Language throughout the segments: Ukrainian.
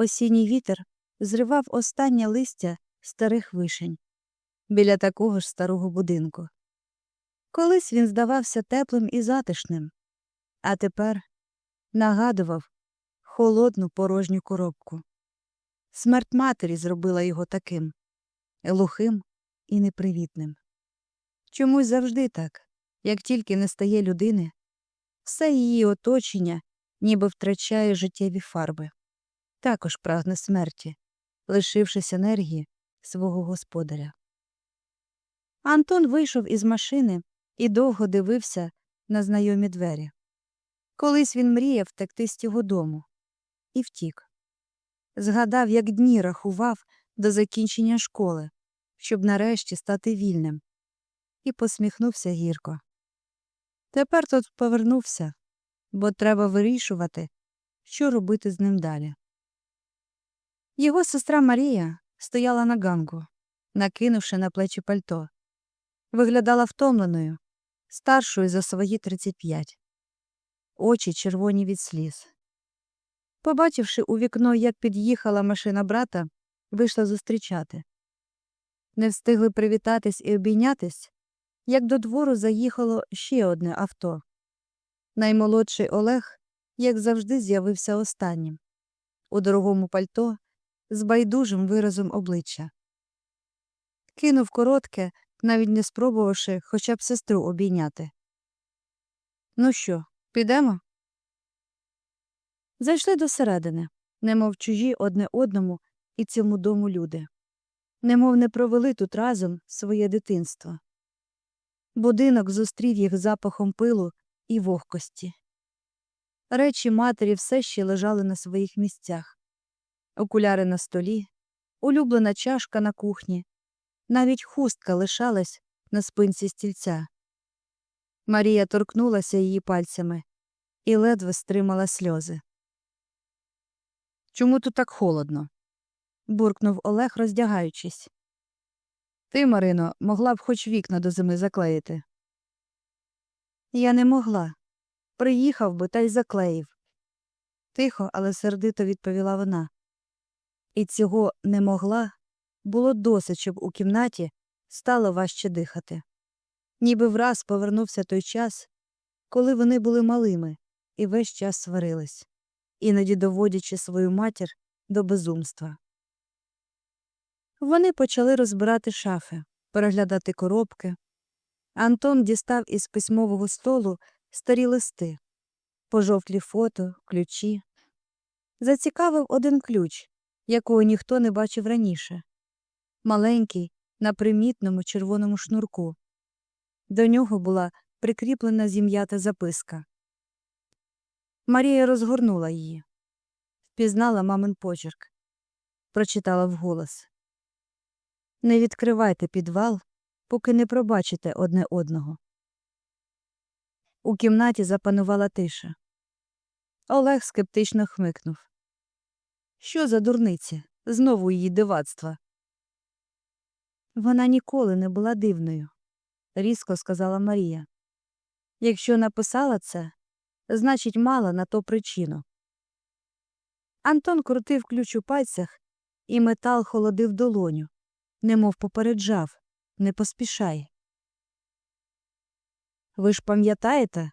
Осінній вітер зривав останнє листя старих вишень біля такого ж старого будинку. Колись він здавався теплим і затишним, а тепер нагадував холодну порожню коробку. Смерть матері зробила його таким глухим і непривітним. Чомусь завжди так, як тільки не стає людини, все її оточення ніби втрачає життєві фарби, також прагне смерті, лишившись енергії свого господаря. Антон вийшов із машини і довго дивився на знайомі двері. Колись він мріяв втекти з цього дому і втік. Згадав, як дні рахував до закінчення школи, щоб нарешті стати вільним, і посміхнувся гірко. Тепер тут повернувся, бо треба вирішувати, що робити з ним далі. Його сестра Марія стояла на ганку, накинувши на плечі пальто. Виглядала втомленою, старшою за свої 35. Очі червоні від сліз. Побачивши у вікно, як під'їхала машина брата, вийшла зустрічати. Не встигли привітатись і обійнятись, як до двору заїхало ще одне авто. Наймолодший Олег, як завжди, з'явився останнім у дорогому пальто з байдужим виразом обличчя. Кинув коротке, навіть не спробувавши хоча б сестру обійняти. Ну що, підемо? Зайшли до середини, немов чужі одне одному і цьому дому люди, немов не провели тут разом своє дитинство. Будинок зустрів їх запахом пилу і вогкості. Речі матері все ще лежали на своїх місцях окуляри на столі, улюблена чашка на кухні, навіть хустка лишалась на спинці стільця. Марія торкнулася її пальцями і ледве стримала сльози. Чому тут так холодно? буркнув Олег, роздягаючись. Ти, Марино, могла б хоч вікна до зими заклеїти. Я не могла. Приїхав би та й заклеїв. Тихо, але сердито відповіла вона. І цього не могла було досить, щоб у кімнаті стало важче дихати. Ніби враз повернувся той час, коли вони були малими і весь час сварились, іноді доводячи свою матір до безумства. Вони почали розбирати шафи, переглядати коробки. Антон дістав із письмового столу старі листи, пожовтлі фото, ключі. Зацікавив один ключ, якого ніхто не бачив раніше маленький, на примітному червоному шнурку. До нього була прикріплена зім'ята записка. Марія розгорнула її, впізнала мамин почерк, прочитала вголос Не відкривайте підвал, поки не пробачите одне одного. У кімнаті запанувала тиша. Олег скептично хмикнув. Що за дурниці? Знову її дивацтва. Вона ніколи не була дивною, різко сказала Марія. Якщо написала це, значить, мала на то причину. Антон крутив ключ у пальцях, і метал холодив долоню, немов попереджав не поспішай. Ви ж пам'ятаєте?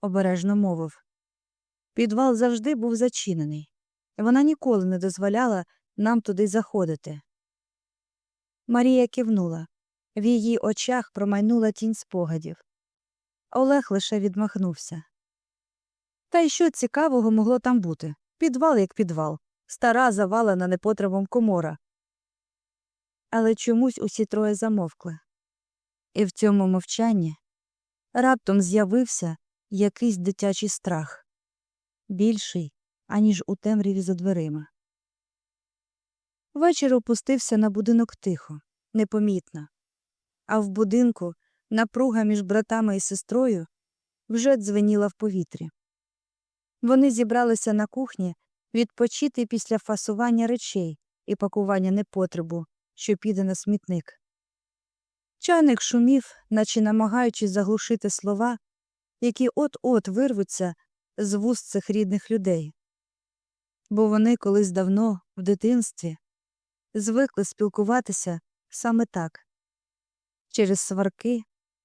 обережно мовив. Підвал завжди був зачинений. Вона ніколи не дозволяла нам туди заходити. Марія кивнула. В її очах промайнула тінь спогадів. Олег лише відмахнувся. Та й що цікавого могло там бути? Підвал як підвал, стара завалена непотребом комора. Але чомусь усі троє замовкли. І в цьому мовчанні раптом з'явився якийсь дитячий страх більший, аніж у темряві за дверима. Вечір опустився на будинок тихо, непомітно, а в будинку напруга між братами і сестрою вже дзвеніла в повітрі. Вони зібралися на кухні відпочити після фасування речей і пакування непотребу, що піде на смітник. Чайник шумів, наче намагаючись заглушити слова, які от-от вирвуться з вуст цих рідних людей. Бо вони колись давно, в дитинстві, звикли спілкуватися саме так через сварки,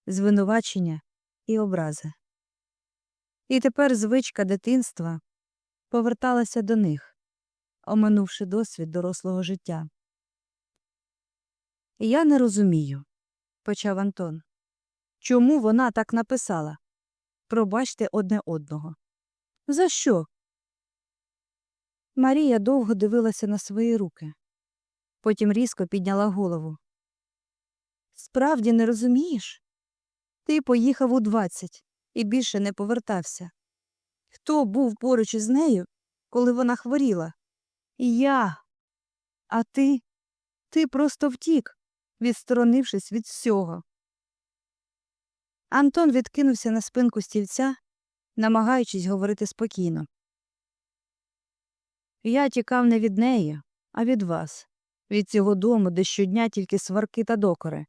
звинувачення і образи. І тепер звичка дитинства поверталася до них, оминувши досвід дорослого життя. Я не розумію, почав Антон. Чому вона так написала? Пробачте одне одного. За що? Марія довго дивилася на свої руки. Потім різко підняла голову. Справді не розумієш? Ти поїхав у двадцять і більше не повертався. Хто був поруч із нею, коли вона хворіла? Я. А ти? Ти просто втік, відсторонившись від всього. Антон відкинувся на спинку стільця, намагаючись говорити спокійно. Я тікав не від неї, а від вас, від цього дому, де щодня тільки сварки та докори,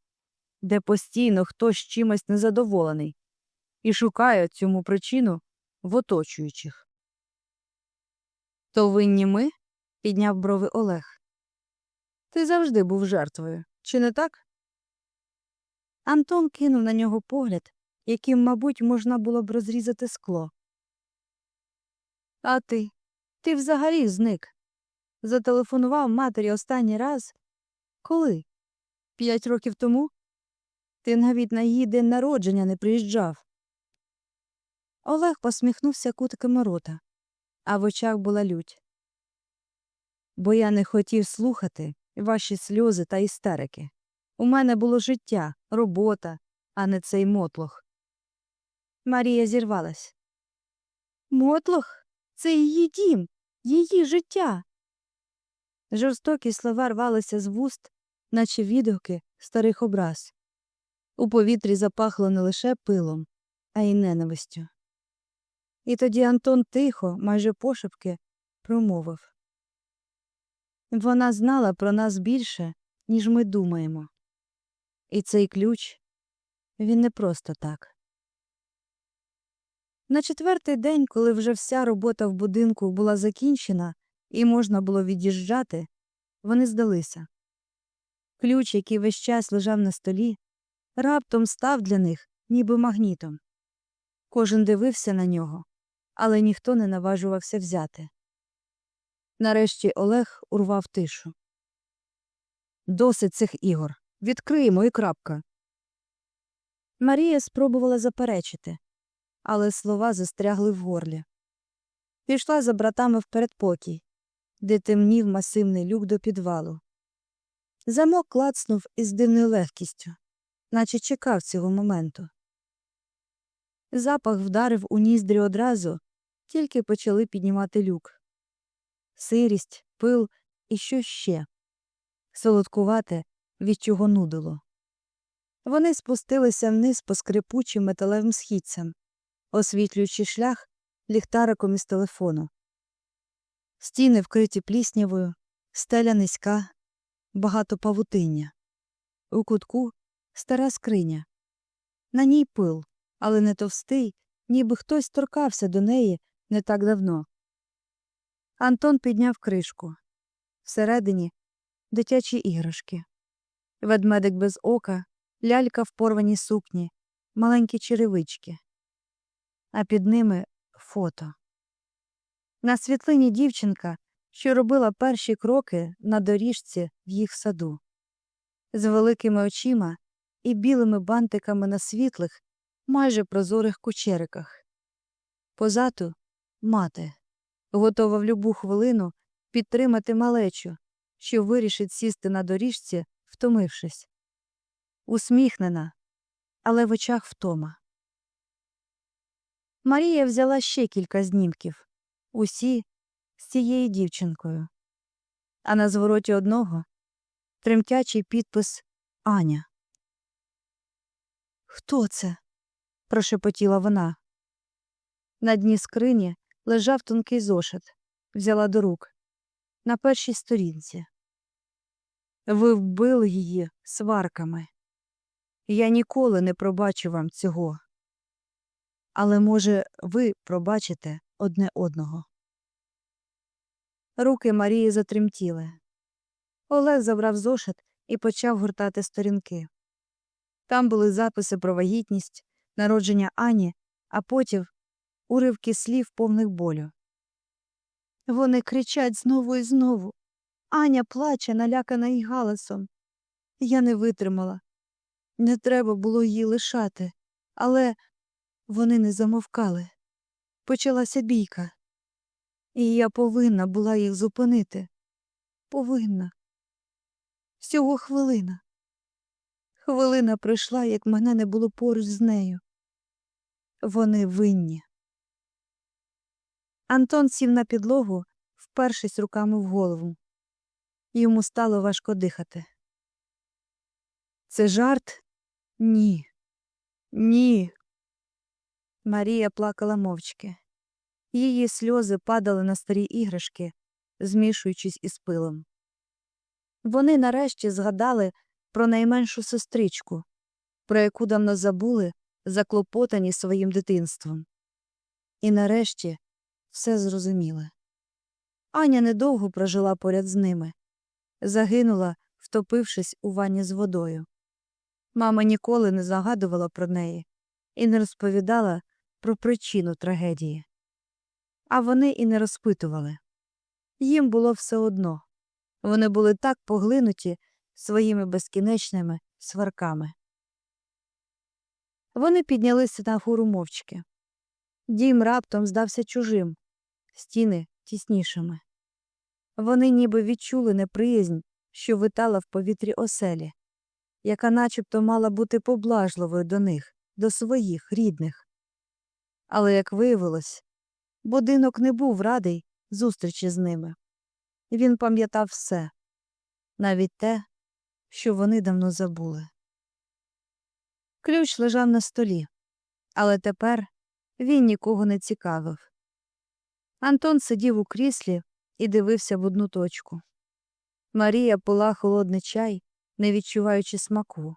де постійно хтось чимось незадоволений, і шукаю цьому причину в оточуючих. То винні ми? підняв брови Олег. Ти завжди був жертвою, чи не так? Антон кинув на нього погляд, яким, мабуть, можна було б розрізати скло. А ти? Ти взагалі зник. Зателефонував матері останній раз. Коли? П'ять років тому? Ти навіть на її день народження не приїжджав. Олег посміхнувся кутиками рота, а в очах була лють. Бо я не хотів слухати ваші сльози та істерики. У мене було життя, робота, а не цей мотлох. Марія зірвалась. Мотлох? Це її дім, її життя. Жорстокі слова рвалися з вуст, наче відгуки старих образ. У повітрі запахло не лише пилом, а й ненавистю. І тоді Антон тихо, майже пошепки, промовив Вона знала про нас більше, ніж ми думаємо. І цей ключ він не просто так. На четвертий день, коли вже вся робота в будинку була закінчена і можна було від'їжджати, вони здалися. Ключ, який весь час лежав на столі, раптом став для них ніби магнітом. Кожен дивився на нього, але ніхто не наважувався взяти. Нарешті Олег урвав тишу. Досить цих ігор. Відкриємо і крапка. Марія спробувала заперечити, але слова застрягли в горлі. Пішла за братами в передпокій, де темнів масивний люк до підвалу. Замок клацнув із дивною легкістю, наче чекав цього моменту. Запах вдарив у ніздрі одразу, тільки почали піднімати люк. Сирість, пил і що ще. Солодкувате, від чого нудило. Вони спустилися вниз по скрипучим металевим східцям, освітлюючи шлях ліхтариком із телефону. Стіни вкриті пліснявою, стеля низька, багато павутиння. У кутку стара скриня. На ній пил, але не товстий, ніби хтось торкався до неї не так давно. Антон підняв кришку. Всередині дитячі іграшки. Ведмедик без ока, лялька в порваній сукні, маленькі черевички, а під ними фото. На світлині дівчинка, що робила перші кроки на доріжці в їх саду, з великими очима і білими бантиками на світлих, майже прозорих кучериках. Позаду мати, готова в любу хвилину підтримати малечу, що вирішить сісти на доріжці, втомившись. Усміхнена, але в очах втома. Марія взяла ще кілька знімків усі з цією дівчинкою. А на звороті одного тремтячий підпис Аня. Хто це? прошепотіла вона. На дні скрині лежав тонкий зошит, взяла до рук. На першій сторінці. Ви вбили її сварками. Я ніколи не пробачу вам цього. Але, може, ви пробачите одне одного. Руки Марії затремтіли. Олег забрав зошит і почав гуртати сторінки. Там були записи про вагітність, народження Ані, а потім уривки слів повних болю. Вони кричать знову і знову. Аня плаче, налякана й галасом. Я не витримала. Не треба було її лишати, але вони не замовкали. Почалася бійка. І я повинна була їх зупинити. Повинна. Всього хвилина. Хвилина прийшла, як мене не було поруч з нею. Вони винні. Антон сів на підлогу, впершись руками в голову. Йому стало важко дихати. Це жарт? Ні. Ні. Марія плакала мовчки. Її сльози падали на старі іграшки, змішуючись із пилом. Вони нарешті згадали про найменшу сестричку, про яку давно забули, заклопотані своїм дитинством. І нарешті все зрозуміли. Аня недовго прожила поряд з ними, загинула, втопившись у ванні з водою. Мама ніколи не загадувала про неї і не розповідала про причину трагедії. А вони і не розпитували. Їм було все одно. Вони були так поглинуті своїми безкінечними сварками. Вони піднялися на гору мовчки. Дім раптом здався чужим, стіни тіснішими. Вони ніби відчули неприязнь, що витала в повітрі оселі, яка начебто мала бути поблажливою до них, до своїх рідних. Але, як виявилось, будинок не був радий зустрічі з ними. Він пам'ятав все, навіть те, що вони давно забули. Ключ лежав на столі, але тепер він нікого не цікавив. Антон сидів у кріслі і дивився в одну точку. Марія пила холодний чай, не відчуваючи смаку.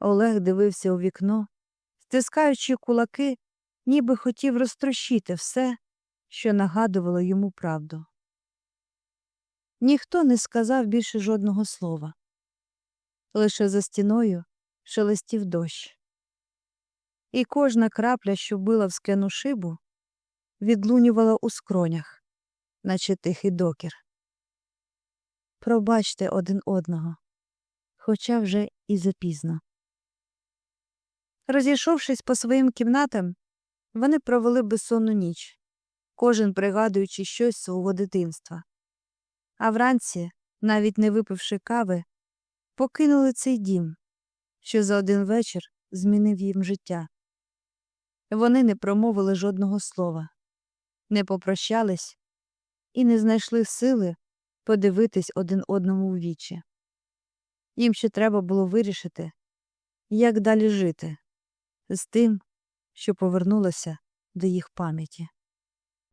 Олег дивився у вікно, стискаючи кулаки, ніби хотів розтрощити все, що нагадувало йому правду. Ніхто не сказав більше жодного слова. Лише за стіною шелестів дощ. І кожна крапля, що била в скляну шибу, відлунювала у скронях, наче тихий докір. Пробачте один одного, хоча вже і запізно. Розійшовшись по своїм кімнатам, вони провели безсонну ніч, кожен пригадуючи щось свого дитинства. А вранці, навіть не випивши кави, покинули цей дім, що за один вечір змінив їм життя. Вони не промовили жодного слова, не попрощались і не знайшли сили подивитись один одному в вічі. Їм ще треба було вирішити, як далі жити з тим, що повернулася до їх пам'яті.